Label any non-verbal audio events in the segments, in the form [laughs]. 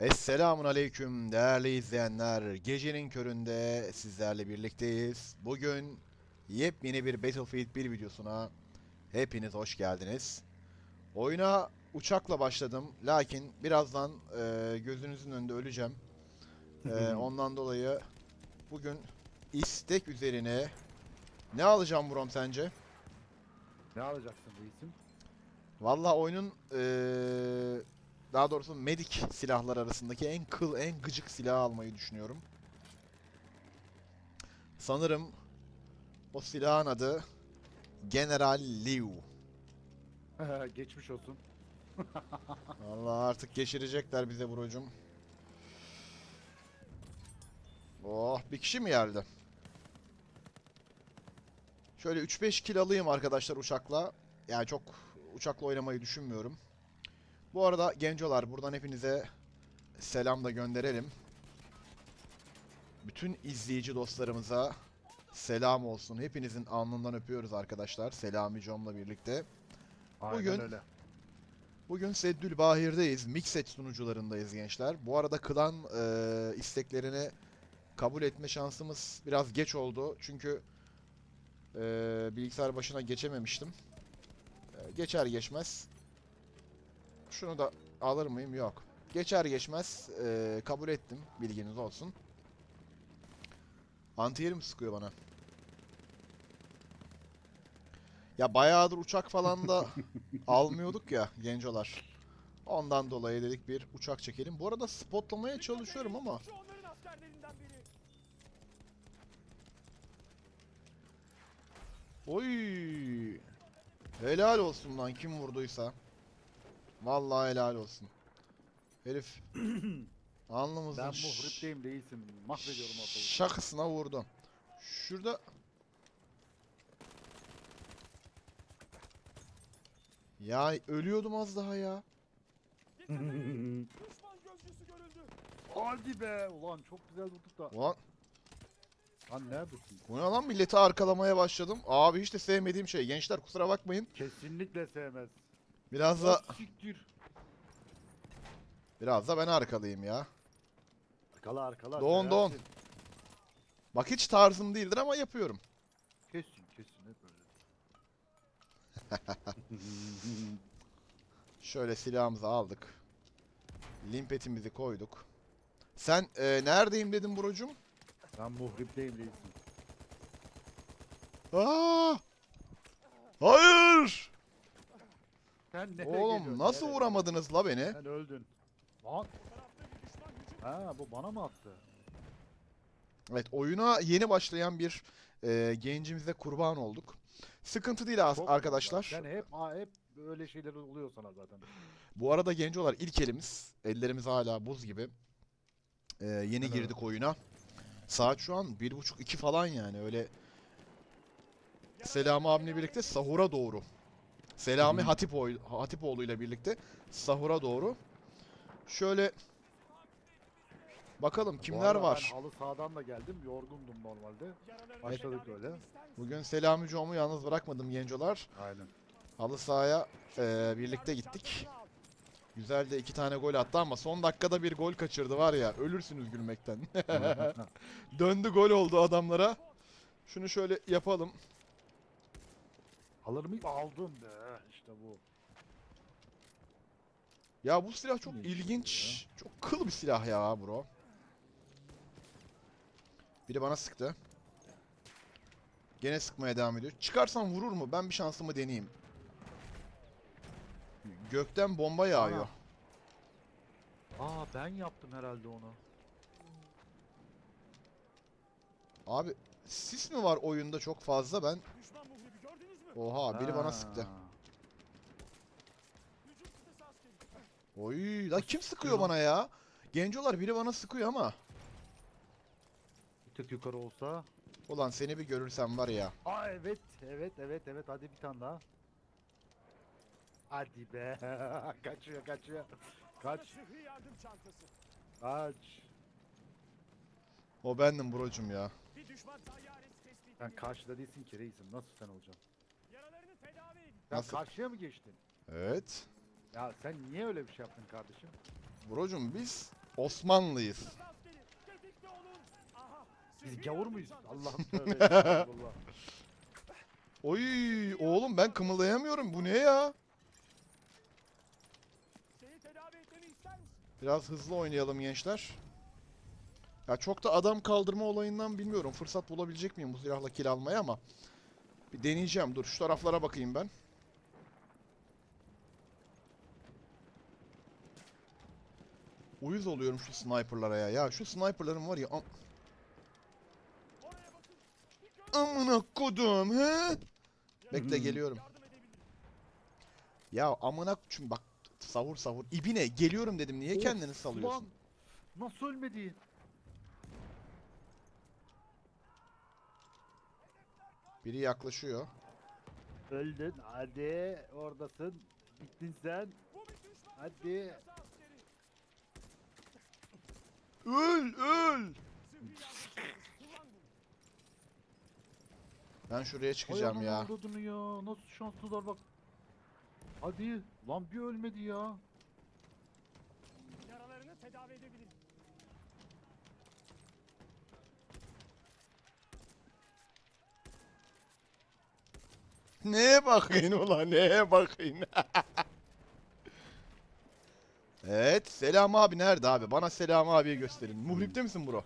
Esselamun Aleyküm değerli izleyenler. Gecenin köründe sizlerle birlikteyiz. Bugün yepyeni bir Battlefield 1 videosuna hepiniz hoş geldiniz. Oyuna uçakla başladım. Lakin birazdan e, gözünüzün önünde öleceğim. E, [laughs] ondan dolayı bugün istek üzerine ne alacağım Brom sence? Ne alacaksın reisim? Valla oyunun eee, daha doğrusu medik silahlar arasındaki en kıl, en gıcık silahı almayı düşünüyorum. Sanırım o silahın adı General Liu. [laughs] Geçmiş olsun. [laughs] Valla artık geçirecekler bize brocum. Oh bir kişi mi geldi? Şöyle 3-5 kill alayım arkadaşlar uçakla. Yani çok uçakla oynamayı düşünmüyorum. Bu arada gencolar buradan hepinize selam da gönderelim. Bütün izleyici dostlarımıza selam olsun. Hepinizin alnından öpüyoruz arkadaşlar. Selami Com'la birlikte. Aynen Bugün- öyle. Bugün Seddül Bahir'deyiz. Mixed sunucularındayız gençler. Bu arada klan eee, isteklerini kabul etme şansımız biraz geç oldu. Çünkü eee, bilgisayar başına geçememiştim. Eee, geçer geçmez. Şunu da alır mıyım? Yok. Geçer geçmez eee, kabul ettim. Bilginiz olsun. Antiyerim sıkıyor bana. Ya bayağıdır uçak falan da [laughs] almıyorduk ya gencolar. Ondan dolayı dedik bir uçak çekelim. Bu arada spotlamaya çalışıyorum ama oy helal olsun lan kim vurduysa. Vallahi helal olsun. Herif [clears throat] alnımızın Ben muhripteyim reisim. Mahvediyorum ortalığı. şakasına vurdu. Şurada Ya ölüyordum az daha ya. [laughs] Düşman gözcüsü görüldü. Hadi be. Ulan çok güzel vurduk da. Ulan Lan neredesin? bu ne lan milleti arkalamaya başladım. Abi hiç de sevmediğim şey. Gençler kusura bakmayın. Kesinlikle sevmez. Biraz da Ah, Siktir. biraz da ben arkalayayım ya. Arkala arkala. Doğun, doğun. Bak hiç tarzım değildir ama yapıyorum. Kesin kesin hep öyle. [laughs] Şöyle silahımızı aldık. Limpetimizi koyduk. Sen e, neredeyim dedim brocum? ben muhripteyim reisim. Aa! Hayır! Sen nereye Oğlum geliyorsun? nasıl Nereye? vuramadınız la beni? Sen öldün. Lan. Ha bu bana mı attı? Evet oyuna yeni başlayan bir e, gencimize kurban olduk. Sıkıntı değil az- Çok arkadaşlar. Sen hep ha, hep böyle şeyler oluyor sana zaten. Bu arada gencolar ilk elimiz. Ellerimiz hala buz gibi. Ee, yeni Evet. girdik oyuna. Saat şu an bir buçuk iki falan yani öyle. Selami abimle birlikte sahura doğru. Selami. Hatipoğlu, Hatipoğlu ile birlikte sahura doğru. Şöyle bakalım Bu kimler arada var. Ben halı sahadan da geldim. Yorgundum normalde. Başladık öyle. Bugün Selami Com'u yalnız bırakmadım gencolar. Aynen. Halı sahaya e, birlikte gittik. Güzel de iki tane gol attı ama son dakikada bir gol kaçırdı var ya ölürsünüz gülmekten. [laughs] Döndü gol oldu adamlara. Şunu şöyle yapalım. Alır mıyım? Aldım be. İşte bu. Ya bu silah çok İlginç ilginç. Çok kıl bir silah ya bro. Biri bana sıktı. Gene sıkmaya devam ediyor. Çıkarsam vurur mu? Ben bir şansımı deneyeyim. Gökten bomba yağıyor. Aa ben yaptım herhalde onu. Abi sis mi var oyunda çok fazla? Ben Oha biri bana sıktı. Oy la kim sıkıyor bana ya? Gencolar biri bana sıkıyor ama. Bir tık yukarı olsa. Ulan seni bir görürsem var ya. Aa evet evet evet evet hadi bir tane daha. Hadi be. [laughs] kaçıyor kaçıyor. Kaç Sıhhi yardım çantası. kaç. O bendim brocum ya. Bir düşman tayyaresi tespit Sen karşıda değilsin ki reisim. Nasıl sen olacaksın? Sen Nasıl? karşıya mı geçtin? Evet. Ya sen niye öyle bir şey yaptın kardeşim? Brocum biz Osmanlıyız. Biz gavur muyuz? Allah'ım [laughs] tövbe estağfurullah. Oy oğlum ben kımıldayamıyorum. Bu ne ya? Biraz hızlı oynayalım gençler. Ya çok da adam kaldırma olayından bilmiyorum. Fırsat bulabilecek miyim bu silahla kill almaya ama. Bir deneyeceğim. Dur şu taraflara bakayım ben. Uyuz oluyorum şu sniperlara ya. Ya şu sniperların var ya. am- amına kodum he? Bekle geliyorum. yardım edebilirim. Ya amına çünkü bak savur savur. İbine geliyorum dedim. Niye Of, kendini salıyorsun? Ulan, nasıl ölmedi? Biri yaklaşıyor. Öldün. Hadi oradasın. Bittin sen. Hadi. Öl öl. Ben şuraya çıkacağım ya. ya. Nasıl şanslılar bak. Hadi. Lan bir ölmedi ya. Yaralarını tedavi edebilirim. Neye bakayım ulan neye bakayım? [laughs] evet Selam abi nerede abi? Bana Selam abiyi gösterin. Muhripte misin bro?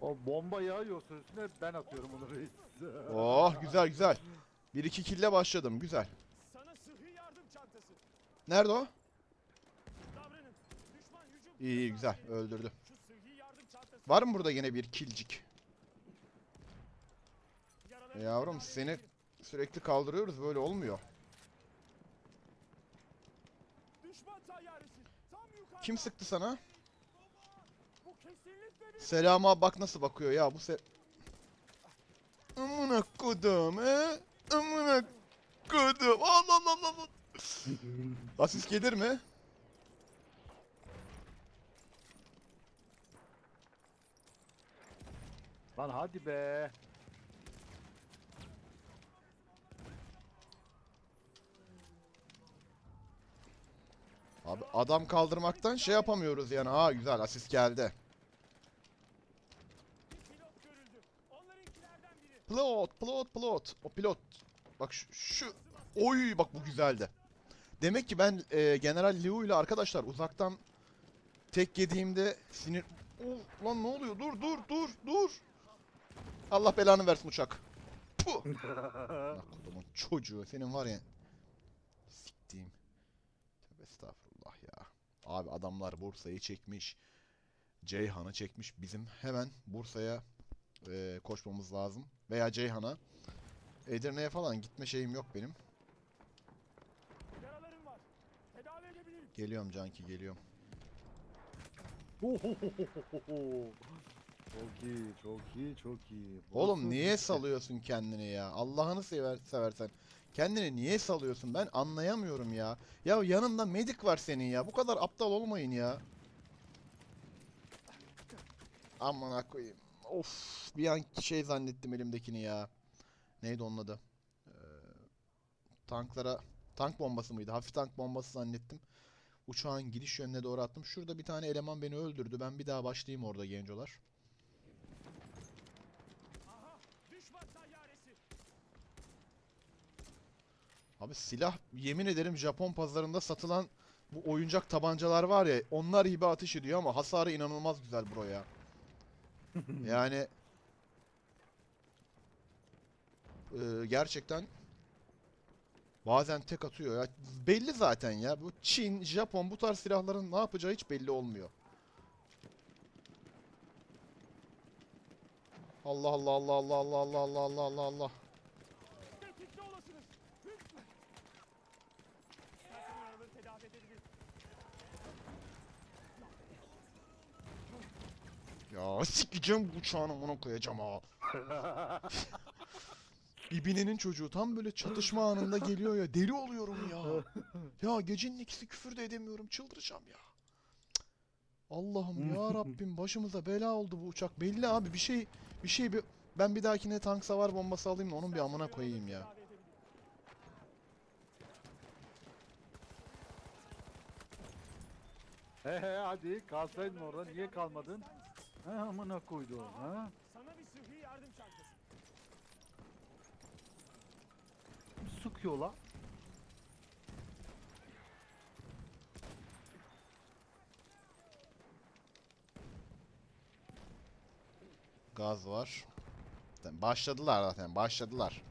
O bomba yağıyorsa üstüne ben atıyorum onu reis. [laughs] Oh güzel güzel. 1-2 kille başladım güzel. Sana sıhhi yardım çantası. Nerede o? Davranın. Düşman hücum. İyi güzel öldürdü. Şu sıhhi yardım çantası. Var mı burada yine bir kilcik? Yavrum tedavi seni sürekli kaldırıyoruz böyle olmuyor. Düşman tayyaresi. Tam yukarıda. Kim sıktı sana? Bu kesinlikle bir Selam abi bak nasıl bakıyor ya bu se... Amına kodum he? Amına kodum. Allah Allah Allah. Asist gelir mi? Lan hadi be. Abi adam kaldırmaktan şey yapamıyoruz yani. Ha güzel asist geldi. Pilot, pilot, pilot. O pilot. Bak şu, şu. Oy bak bu güzeldi. Demek ki ben e, General Liu ile arkadaşlar uzaktan tek yediğimde sinir... Oh, lan ne oluyor? Dur dur dur dur. Allah belanı versin uçak. Puh. [laughs] Çocuğu senin var ya. Siktiğim. Tövbe estağfurullah ya. Abi adamlar Bursa'yı çekmiş. Ceyhan'ı çekmiş. Bizim hemen Bursa'ya e, koşmamız lazım. Veya Ceyhan'a. Edirne'ye falan gitme şeyim yok benim. Yaralarım var. Tedavi edebilirim. Geliyorum Canki geliyorum. Çok iyi, çok iyi, çok iyi. Oğlum Nasıl niye bitti? salıyorsun kendini ya? Allah'ını sever, seversen. Kendini niye salıyorsun? Ben anlayamıyorum ya. Ya yanında medik var senin ya. Bu kadar aptal olmayın ya. Aman koyayım. Of bir an şey zannettim elimdekini ya. Neydi onun adı? Ee, tanklara tank bombası mıydı? Hafif tank bombası zannettim. Uçağın gidiş yönüne doğru attım. Şurada bir tane eleman beni öldürdü. Ben bir daha başlayayım orada gencolar. Aha. Düşman tayyaresi. Abi silah yemin ederim Japon pazarında satılan bu oyuncak tabancalar var ya onlar gibi ateş ediyor ama hasarı inanılmaz güzel bro ya. [laughs] Yani eee, gerçekten bazen tek atıyor ya. Belli zaten ya. Bu Çin, Japon bu tarz silahların ne yapacağı hiç belli olmuyor. Allah Allah Allah Allah Allah Allah Allah Allah Allah Allah. Tetikte olasınız. Hücum. İstersen yaraları tedavi edebilirim. Ya sikeceğim bu uçağını amına koyacağım ha. [laughs] İbinenin çocuğu tam böyle çatışma anında geliyor ya deli oluyorum ya. Ya gecenin ikisi küfür de edemiyorum çıldıracağım ya. Cık. Allah'ım ya Rabbim başımıza bela oldu bu uçak. Belli abi bir şey bir şey bir ben bir dahakine tank savar bombası alayım da onun bir amına koyayım ya. He he hadi kalsaydın orada niye kalmadın? Ha amına koydu ha? Sana bir sıhhi yardım çantası. Sıkıyor la. Gaz var. Zaten Başladılar zaten. Başladılar.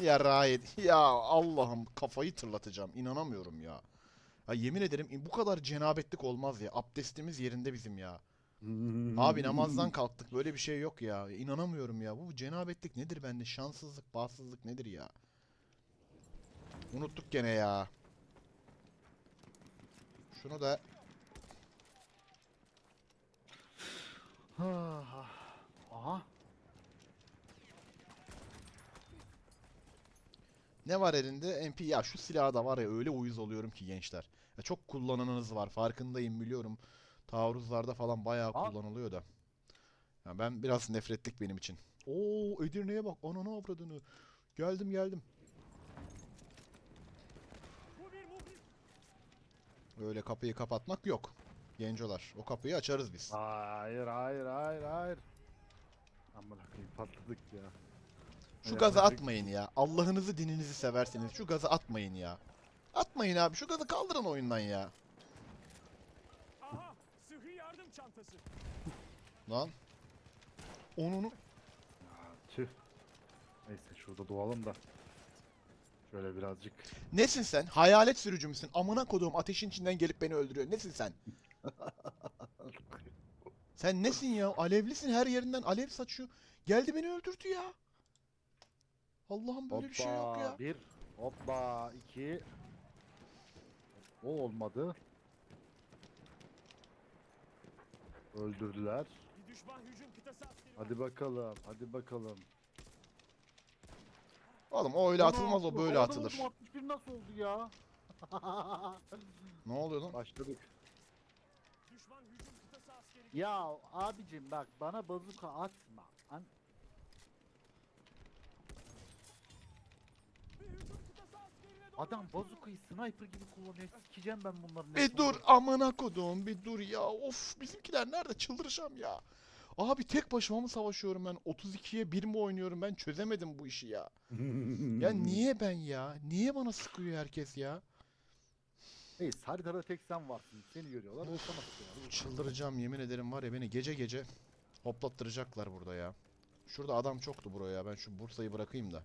Ya Rahit. Ya Allah'ım kafayı tırlatacağım. İnanamıyorum ya. Ya yemin ederim bu kadar cenabetlik olmaz ya. Abdestimiz yerinde bizim ya. Abi [laughs] namazdan kalktık. Böyle bir şey yok ya. İnanamıyorum ya. Bu cenabetlik nedir bende? Şanssızlık, bahtsızlık nedir ya? Unuttuk gene ya. Şunu da Ha, [sighs] Aha. Ne var elinde? MP. Ya şu silahı da var ya öyle uyuz oluyorum ki gençler. Ya çok kullananınız var. Farkındayım biliyorum. Taarruzlarda falan bayağı Aa. kullanılıyor da. Ya ben biraz nefretlik benim için. Oo Edirne'ye bak. Ananı avradını. Geldim geldim. Öyle kapıyı kapatmak yok. Gencolar. O kapıyı açarız biz. Hayır hayır hayır hayır. Amına koyayım patladık ya. Şu artık- atmayın ya. Allah'ınızı dininizi severseniz şu gazı atmayın ya. Atmayın abi. Şu gazı kaldırın oyundan ya. Çantası. Lan. Onunu. Tüh. Neyse şurada doğalım da. Şöyle birazcık. Nesin sen? Hayalet sürücü müsün? Amına koduğum ateşin içinden gelip beni öldürüyor. Nesin sen? [laughs] Sen nesin ya? Alevlisin her yerinden alev saçıyor. Geldi beni öldürdü ya. Allah'ım böyle bir şey yok ya. Bir. Hoppa. iki. O olmadı. Öldürdüler. Bir düşman hücum kıtası askeri. Hadi bakalım. Hadi bakalım. Oğlum o öyle atılmaz o böyle atılır. vurdum, 61 nasıl oldu ya? [laughs] Ne oluyor lan? Başladık. Düşman hücum kıtası askeri. Ya abicim bak bana bazuka atma. An Bir hücum kıtası askerine doğru Adam bazukayı sniper gibi kullanıyor. Sikeceğim ben bunların Bir dur amına koduğum bir dur ya. Of bizimkiler nerede çıldıracağım ya. Abi tek başıma mı savaşıyorum ben? 32'ye 1 mi oynuyorum ben? Çözemedim bu işi ya. [laughs] Ya niye ben ya? Niye bana sıkıyor herkes ya? Neyse haritada tek sen varsın. Seni görüyorlar. Of. Sana sıkıyorlar. Çıldıracağım yemin ederim var ya beni gece gece hoplattıracaklar burada ya. Şurada adam çoktu buraya. Ben şu Bursa'yı bırakayım da.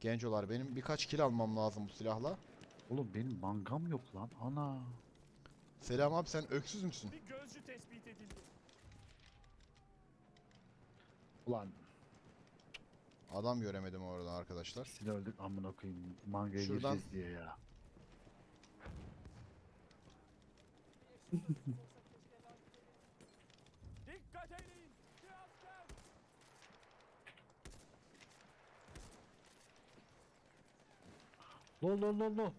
Gencolar benim birkaç kill almam lazım bu silahla. Oğlum benim mangam yok lan. Ana. Selam abi sen öksüz müsün? Bir gözcü tespit edildi. Ulan Adam göremedim orada arkadaşlar. silah öldük amına koyayım. Mangaya Şuradan- gireceğiz diye ya. [laughs] [laughs] Dikkat edin. Bir asker. Lol lol lol lol.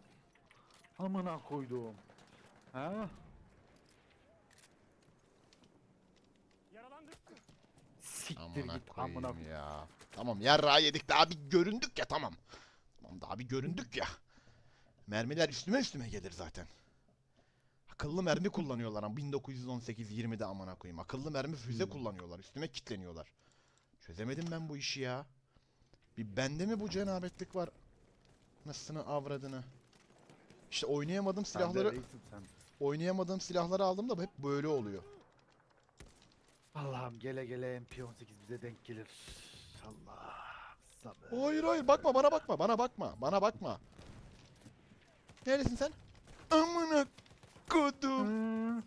Amına koyduğum. Ha? Siktir Amına git amına koyayım koyayım. ya. Tamam yarrağı yedik daha bir göründük ya tamam. Tamam daha bir göründük ya. Mermiler üstüme üstüme gelir zaten. Akıllı mermi kullanıyorlar ama 1918-20'de amına koyayım. Akıllı mermi füze Hmm. kullanıyorlar. Üstüme kitleniyorlar. Çözemedim ben bu işi ya. Bir bende mi bu cenabetlik var? Nasılını avradını. İşte oynayamadığım silahları oynayamadığım silahları aldım da hep böyle oluyor. Allah'ım gele gele MP18 bize denk gelir. Allah. Sabır. Hayır hayır bakma bana bakma bana bakma bana bakma. Neredesin sen? Amına kodum.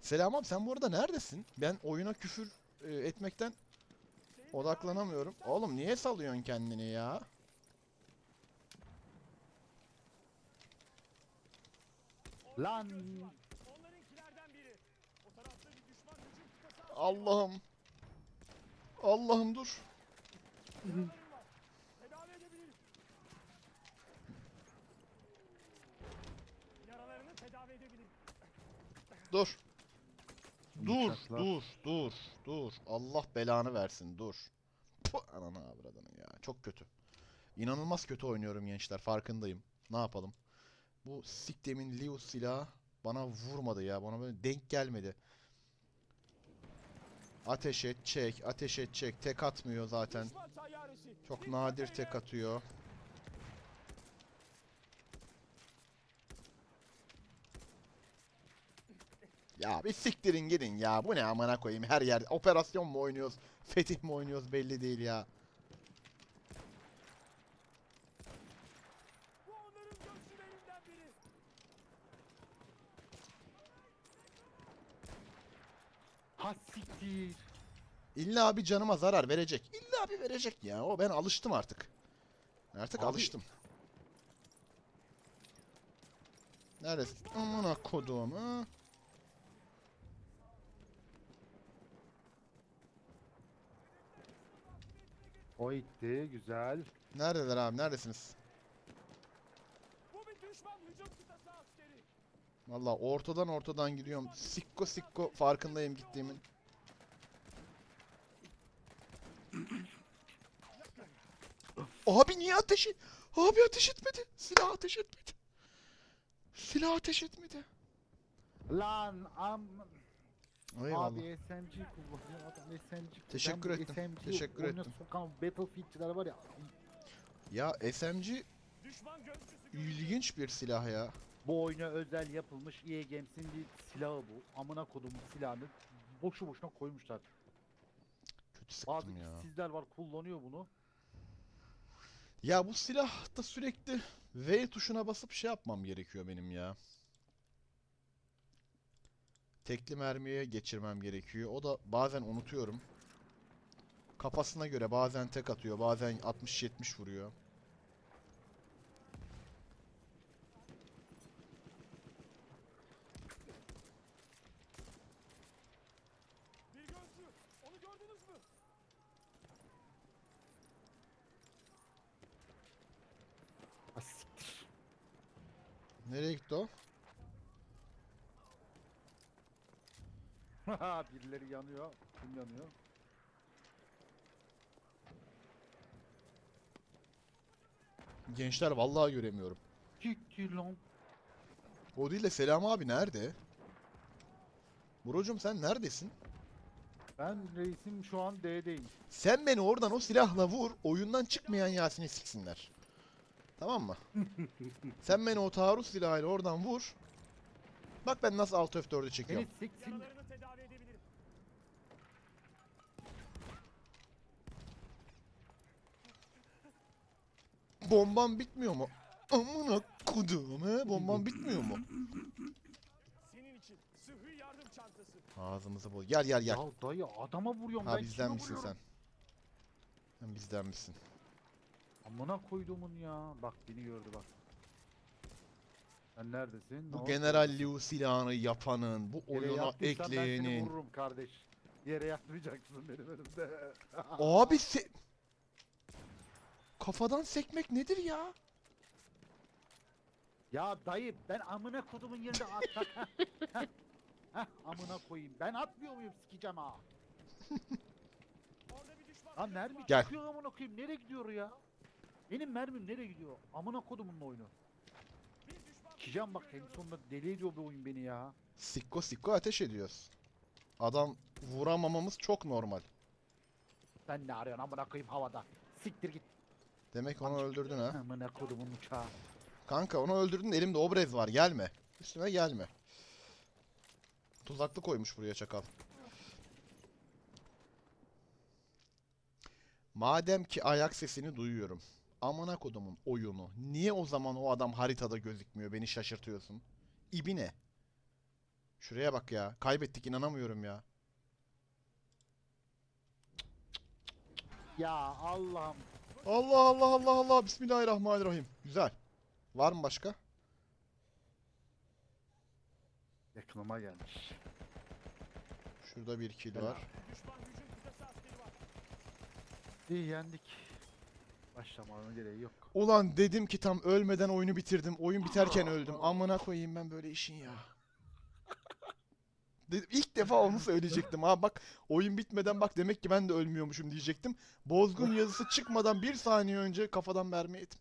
Selam abi sen bu arada neredesin? Ben oyuna küfür e, etmekten odaklanamıyorum. Oğlum niye salıyorsun kendini ya? Lan. Allah'ım. Allah'ım dur. Dur. Dur, dur, dur, dur. Allah belanı versin, dur. Puh, ananı avradını ya. Çok kötü. İnanılmaz kötü oynuyorum gençler farkındayım. Ne yapalım? Bu siktemin Liu silahı bana vurmadı ya. Bana böyle denk gelmedi. Ateş et, çek, ateş et, çek. Tek atmıyor zaten. Çok nadir tek atıyor. Ya bir siktirin gidin ya. Bu ne amına koyayım her yer. Operasyon mu oynuyoruz? Fetih mi oynuyoruz belli değil ya. Ha siktir. İlla bir canıma zarar verecek. İlla bir verecek ya. O ben alıştım artık. Artık Abi- alıştım. Neresi? Amına koduğum ha? O itti güzel. Neredeler abi? Neredesiniz? Valla ortadan ortadan gidiyorum. Sikko sikko farkındayım gittiğimin. Abi niye ateşi? Abi ateş etmedi. Silah ateş etmedi. Silah ateş etmedi. Lan am Eyvallah. abi SMG kullanıyor adam SMG. Teşekkür Ben ettim, SMG teşekkür ettim. Sokan Battlefield'çiler var ya. Ya SMG ilginç bir silah ya. Bu oyuna özel yapılmış EA Games'in bir silahı bu. Amına kodumun silahını boşu boşuna koymuşlar. Kötü Bazı sıktım ya. sizler var kullanıyor bunu. Ya bu silahta sürekli V tuşuna basıp şey yapmam gerekiyor benim ya. Tekli mermiye geçirmem gerekiyor. O da bazen unutuyorum. Kafasına göre bazen tek atıyor, bazen 60-70 vuruyor. bir gözcü. Onu gördünüz mü? Ha siktir. Nereye gitti o? [laughs] Birileri yanıyor. Kim yanıyor? Gençler vallahi göremiyorum. Gitti lan. O değil de Selam abi nerede? Burocum sen neredesin? Ben reisim şu an D'deyim. Sen beni oradan o silahla vur, oyundan çıkmayan Yasin'i siksinler. Tamam mı? [laughs] Sen beni o taarruz silahıyla oradan vur. Bak ben nasıl Alt F4'ü Seni çekiyorum. siksin. Yaralarını tedavi edebilirim. Bombam bitmiyor mu? Amına kodum he? Bombam bitmiyor mu? Senin için sıhhi yardım çantası. Ağzımızı bul. Gel gel gel. Ya dayı adama vuruyorum Ha ben bizden kime misin sen? vuruyorum? Sen bizden misin? Amına koyduğumun ya. Bak beni gördü bak. Sen neredesin? Ne Bu oldu? General Liu silahını yapanın, bu Yere oyuna yattıysan Ben seni ekleyenin. vururum kardeş. Yere yatmayacaksın benim önümde. Abi se... Kafadan sekmek nedir ya? Ya dayı ben amına kodumun yerinde at bak. [laughs] heh, heh. Heh, amına koyayım. Ben atmıyor muyum sikeceğim ha? Orada bir düşman. Lan mermi Gel. çıkıyor amına koyayım. Nereye gidiyor ya? Benim mermim nereye gidiyor? Amına kodumun oyunu. Bir düşman. Sikeceğim bak en sonunda deli ediyor bu oyun beni ya. Sikko sikko ateş ediyoruz. Adam vuramamamız çok normal. Sen ne arıyorsun amına koyayım havada? Siktir git. Demek onu öldürdün ha. Amına kodumun uçağı. Kanka onu öldürdün elimde obrez var gelme. Üstüme gelme. Tuzaklı koymuş buraya çakal. Madem ki ayak sesini duyuyorum. Amına kodumun oyunu. Niye o zaman o adam haritada gözükmüyor? Beni şaşırtıyorsun. İbine. Şuraya bak ya. Kaybettik inanamıyorum ya. Ya Allah'ım. Allah Allah Allah Allah. Bismillahirrahmanirrahim. Güzel. Var mı başka? Yakınıma gelmiş. Şurada bir kill var. İyi yendik. Başlamanın gereği yok. Ulan dedim ki tam ölmeden oyunu bitirdim. Oyun biterken öldüm. Amına koyayım ben böyle işin ya. De- İlk defa onu söyleyecektim. Ha bak oyun bitmeden bak demek ki ben de ölmüyormuşum diyecektim. Bozgun yazısı çıkmadan bir saniye önce kafadan mermi yedim.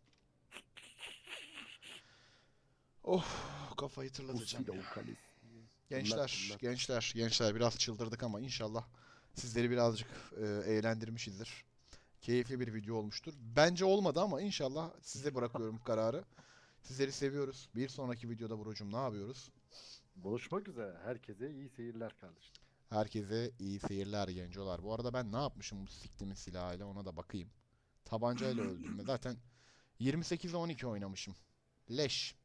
Oh kafayı tırlatacağım. Gençler, gençler, gençler biraz çıldırdık ama inşallah sizleri birazcık e, eğlendirmişizdir. Keyifli bir video olmuştur. Bence olmadı ama inşallah size bırakıyorum kararı. Sizleri seviyoruz. Bir sonraki videoda Buracığım ne yapıyoruz? Buluşmak üzere. Herkese iyi seyirler kardeşim. Herkese iyi seyirler gencolar. Bu arada ben ne yapmışım bu siktimin silahıyla ona da bakayım. Tabancayla öldüm. Zaten 28'e 12 oynamışım. Leş.